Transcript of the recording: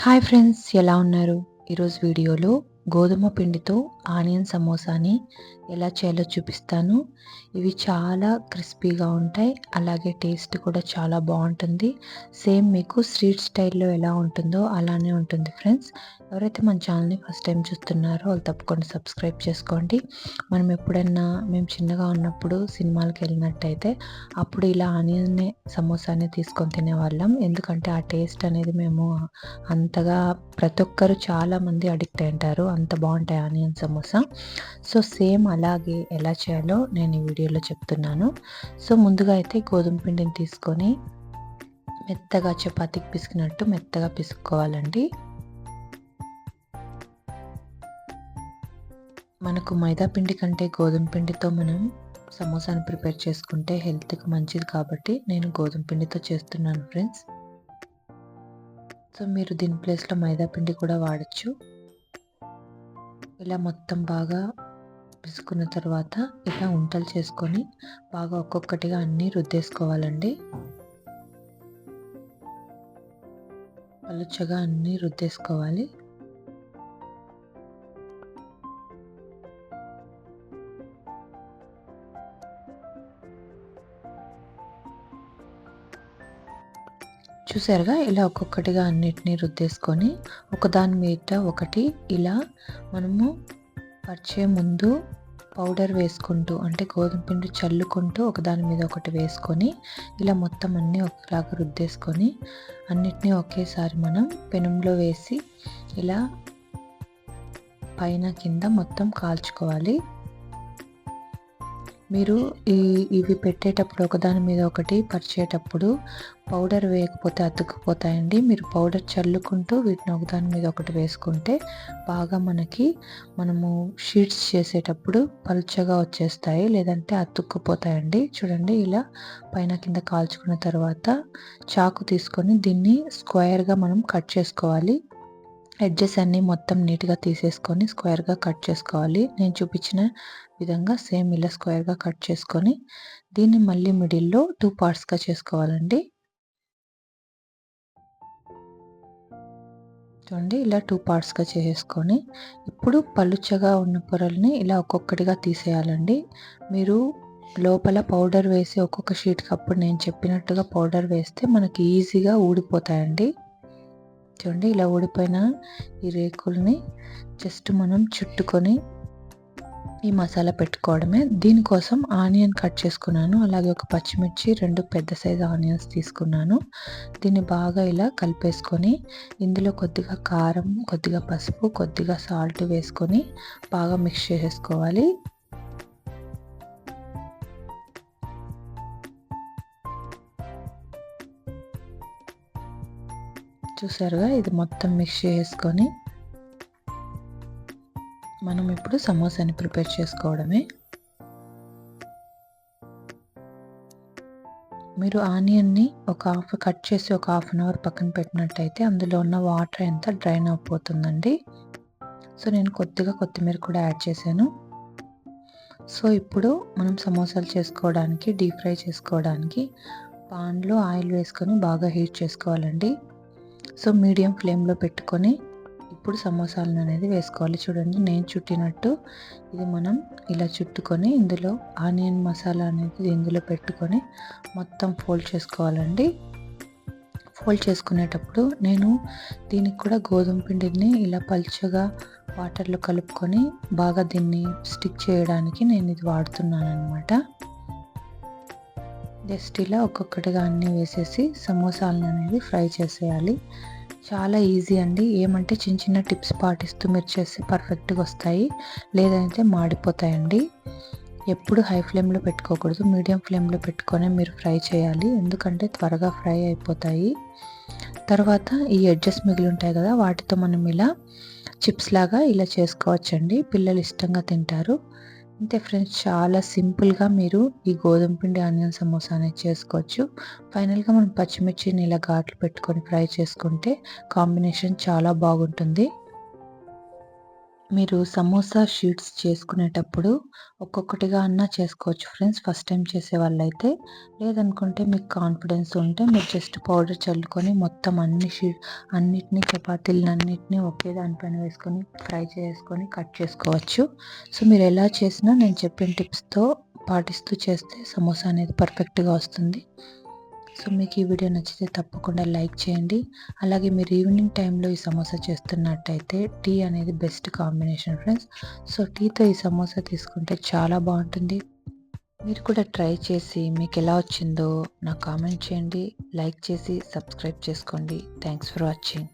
Hi friends ఎలా ఉన్నారు? ఈరోజు వీడియోలో గోధుమ పిండితో ఆనియన్ సమోసాని ఎలా చేయాలో చూపిస్తాను. ఇవి చాలా క్రిస్పీగా ఉంటాయి. అలాగే టేస్ట్ కూడా చాలా బాగుంటుంది. సేమ్ మీకు స్ట్రీట్ స్టైల్లో ఎలా ఉంటుందో అలానే ఉంటుంది ఫ్రెండ్స్. ఎవరైతే మన ఛానల్ని ఫస్ట్ టైం చూస్తున్నారో వాళ్ళు తప్పకుండా సబ్స్క్రైబ్ చేసుకోండి. మనం ఎప్పుడన్నా మేము చిన్నగా ఉన్నప్పుడు సినిమాలకు వెళ్ళినట్టయితే అప్పుడు ఇలా ఆనియన్ సమోసాని తీసుకొని తినేవాళ్ళం. ఎందుకంటే ఆ టేస్ట్ అనేది మేము అంతగా ప్రతి ఒక్కరు చాలామంది అడిక్ట్ అయింటారు అంత బాగుంటాయి ఆనియన్ సమోసా? సో సేమ్ అలాగే ఎలా చేయాలో నేను ఈ వీడియోలో చెప్తున్నాను. సో ముందుగా అయితే గోధుమ పిండిని తీసుకొని మెత్తగా చపాతీకి పిసికినట్టు మెత్తగా పిసుకోవాలండి మనకు మైదా పిండి కంటే గోధుమ పిండితో మనం సమోసాను ప్రిపేర్ చేసుకుంటే హెల్త్కి మంచిది కాబట్టి నేను గోధుమ పిండితో చేస్తున్నాను ఫ్రెండ్స్. సో మీరు దీని ప్లేస్లో మైదా పిండి కూడా వాడచ్చు. ఇలా మొత్తం బాగా పిసుకున్న తర్వాత ఇలా ఉంటలు చేసుకొని బాగా ఒక్కొక్కటిగా అన్నీ రుద్దేసుకోవాలండి. పలుచగా అన్నీ రుద్దేసుకోవాలి. చూసారుగా? ఇలా ఒక్కొక్కటిగా అన్నిటినీ రుద్దేసుకొని ఒకదాని మీద ఒకటి ఇలా మనము పరిచే ముందు పౌడర్ వేసుకుంటూ అంటే గోధుమ పిండి చల్లుకుంటూ ఒకదాని మీద ఒకటి వేసుకొని ఇలా మొత్తం అన్నీ ఒకలాగా రుద్దేసుకొని అన్నిటినీ ఒకేసారి మనం పెనంలో వేసి ఇలా పైన కింద మొత్తం కాల్చుకోవాలి. మీరు ఈ ఇవి పెట్టేటప్పుడు ఒకదాని మీద ఒకటి పరిచేటప్పుడు పౌడర్ వేయకపోతే అతుక్కుపోతాయండి. మీరు పౌడర్ చల్లుకుంటూ వీటిని ఒకదాని మీద ఒకటి వేసుకుంటే బాగా మనకి మనము షీట్స్ చేసేటప్పుడు పలుచగా వచ్చేస్తాయి లేదంటే అతుక్కుపోతాయండి. చూడండి ఇలా పైన కింద కాల్చుకున్న తర్వాత చాకు తీసుకొని దీన్ని స్క్వేర్గా మనం కట్ చేసుకోవాలి. ఎడ్జెస్ అన్నీ మొత్తం నీట్గా తీసేసుకొని స్క్వేర్గా కట్ చేసుకోవాలి. నేను చూపించిన విధంగా సేమ్ ఇలా స్క్వేర్గా కట్ చేసుకొని దీన్ని మళ్ళీ మిడిల్లో టూ పార్ట్స్గా చేసుకోవాలండి. చూడండి ఇలా టూ పార్ట్స్గా చేసేసుకొని ఇప్పుడు పలుచగా ఉన్న పొరల్ని ఇలా ఒక్కొక్కటిగా తీసేయాలండి. మీరు లోపల పౌడర్ వేసి ఒక్కొక్క షీట్కి అప్పుడు నేను చెప్పినట్టుగా పౌడర్ వేస్తే మనకి ఈజీగా ఊడిపోతాయండి. చూడండి ఇలా ఊడిపోయిన ఈ రేకుల్ని జస్ట్ మనం చుట్టుకొని ఈ మసాలా పెట్టుకోవడమే. దీనికోసం ఆనియన్ కట్ చేసుకున్నాను. అలాగే ఒక పచ్చిమిర్చి రెండు పెద్ద సైజు ఆనియన్స్ తీసుకున్నాను. దీన్ని బాగా ఇలా కలిపేసుకొని ఇందులో కొద్దిగా కారం కొద్దిగా పసుపు కొద్దిగా సాల్ట్ వేసుకొని బాగా మిక్స్ చేసేసుకోవాలి. చూసారుగా? ఇది మొత్తం మిక్స్ చేసుకొని మనం ఇప్పుడు సమోసాని ప్రిపేర్ చేసుకోవడమే. మీరు ఆనియన్ని ఒక హాఫ్ కట్ చేసి ఒక హాఫ్ అన్ అవర్ పక్కన పెట్టినట్టయితే అందులో ఉన్న వాటర్ ఎంత డ్రైన్ అయిపోతుందండి. సో నేను కొద్దిగా కొత్తిమీర కూడా యాడ్ చేశాను. సో ఇప్పుడు మనం సమోసాలు చేసుకోవడానికి డీప్ ఫ్రై చేసుకోవడానికి పాన్లో ఆయిల్ వేసుకొని బాగా హీట్ చేసుకోవాలండి. సో మీడియం ఫ్లేమ్లో పెట్టుకొని ఇప్పుడు సమోసాలను అనేది వేసుకోవాలి. చూడండి నేను చుట్టినట్టు ఇది మనం ఇలా చుట్టుకొని ఇందులో ఆనియన్ మసాలా అనేది ఇందులో పెట్టుకొని మొత్తం ఫోల్డ్ చేసుకోవాలండి. ఫోల్డ్ చేసుకునేటప్పుడు నేను దీనికి కూడా గోధుమ పిండిని ఇలా పలుచగా వాటర్లో కలుపుకొని బాగా దీన్ని స్టిక్ చేయడానికి నేను ఇది వాడుతున్నాను అనమాట జస్ట్ ఇలా ఒక్కొక్కటిగా అన్నీ వేసేసి సమోసాలను అనేది ఫ్రై చేసేయాలి. చాలా ఈజీ అండి. ఏమంటే చిన్న చిన్న టిప్స్ పాటిస్తూ మీరు చేస్తే పర్ఫెక్ట్గా వస్తాయి. లేదంటే మాడిపోతాయండి. ఎప్పుడు హై ఫ్లేమ్లో పెట్టుకోకూడదు. మీడియం ఫ్లేమ్లో పెట్టుకొని మీరు ఫ్రై చేయాలి. ఎందుకంటే త్వరగా ఫ్రై అయిపోతాయి. తర్వాత ఈ ఎడ్జెస్ మిగిలి ఉంటాయి కదా వాటితో మనం ఇలా చిప్స్ లాగా ఇలా చేసుకోవచ్చండి. పిల్లలు ఇష్టంగా తింటారు. అంతే ఫ్రెండ్స్ చాలా సింపుల్గా మీరు ఈ గోధుమ పిండి ఆనియన్ సమోసా అనేది చేసుకోవచ్చు. ఫైనల్గా మనం పచ్చిమిర్చిని ఇలా ఘాట్లు పెట్టుకొని ఫ్రై చేసుకుంటే కాంబినేషన్ చాలా బాగుంటుంది. మీరు సమోసా షీట్స్ చేసుకునేటప్పుడు ఒక్కొక్కటిగా అన్నా చేసుకోవచ్చు ఫ్రెండ్స్. ఫస్ట్ టైం చేసే వాళ్ళైతే లేదనుకుంటే మీకు కాన్ఫిడెన్స్ ఉంటే మీరు జస్ట్ పౌడర్ చల్లుకొని మొత్తం అన్ని షీట్ అన్నిటినీ చపాతీలను ఒకే దానిపైన వేసుకొని ఫ్రై చేసుకొని కట్ చేసుకోవచ్చు. సో మీరు ఎలా చేసినా నేను చెప్పిన టిప్స్తో పాటిస్తూ చేస్తే సమోసా అనేది పర్ఫెక్ట్గా వస్తుంది. సో మీకు ఈ వీడియో నచ్చితే తప్పకుండా లైక్ చేయండి. అలాగే మీరు ఈవినింగ్ టైంలో ఈ సమోసా చేస్తున్నట్టయితే టీ అనేది బెస్ట్ కాంబినేషన్ ఫ్రెండ్స్. సో టీతో ఈ సమోసా తీసుకుంటే చాలా బాగుంటుంది. మీరు కూడా ట్రై చేసి మీకు ఎలా వచ్చిందో నాకు కామెంట్ చేయండి. లైక్ చేసి సబ్స్క్రైబ్ చేసుకోండి. Thanks for watching.